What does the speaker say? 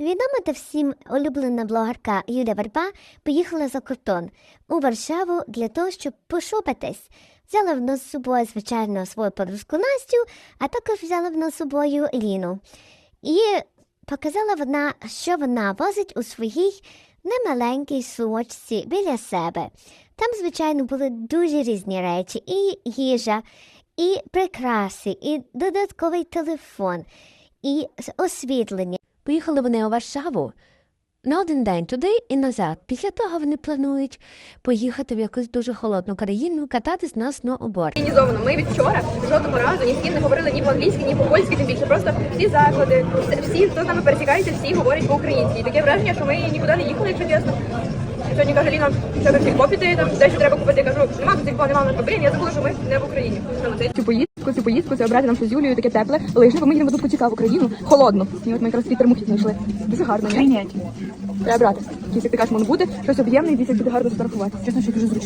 Відома та всім улюблена блогерка Юля Верба поїхала за кордон у Варшаву для того, щоб пошопитись. Взяла вона з собою, звичайно, свою подружку Настю, а також взяла вона з собою Ліну. І показала вона, що вона возить у своїй немаленькій сумочці біля себе. Там, звичайно, були дуже різні речі, і їжа, і прикраси, і додатковий телефон, і освітлення. Поїхали вони у Варшаву на один день туди і назад. Після того вони планують поїхати в якусь дуже холодну країну, кататись на сноуборді. Організовано. Ми від вчора жодного разу ні з ким не говорили ні по-англійськи, ні по-польськи, тим більше. Просто всі заклади, всі, хто з нами пересікається, всі говорять по-українськи. І таке враження, що ми нікуди не їхали, якщо чесно. Сьогодні каже Ліна, що до сільпо піти, там дещо треба купити. Я кажу, нема тут нема на Блін, я забула, що ми не в Україні. Цю цю поїздку, це обрати нам з Юлією таке тепле, лижне, бо ми їдемо тут таку цікаву країну, холодну. І от ми якраз термухи знайшли. Дуже гарно. ні? Треба брати. Якийсь, як ти кажеш, бути, щось об'ємне, і десь буде гарно сфотографувати. Чесно, що дуже зручно.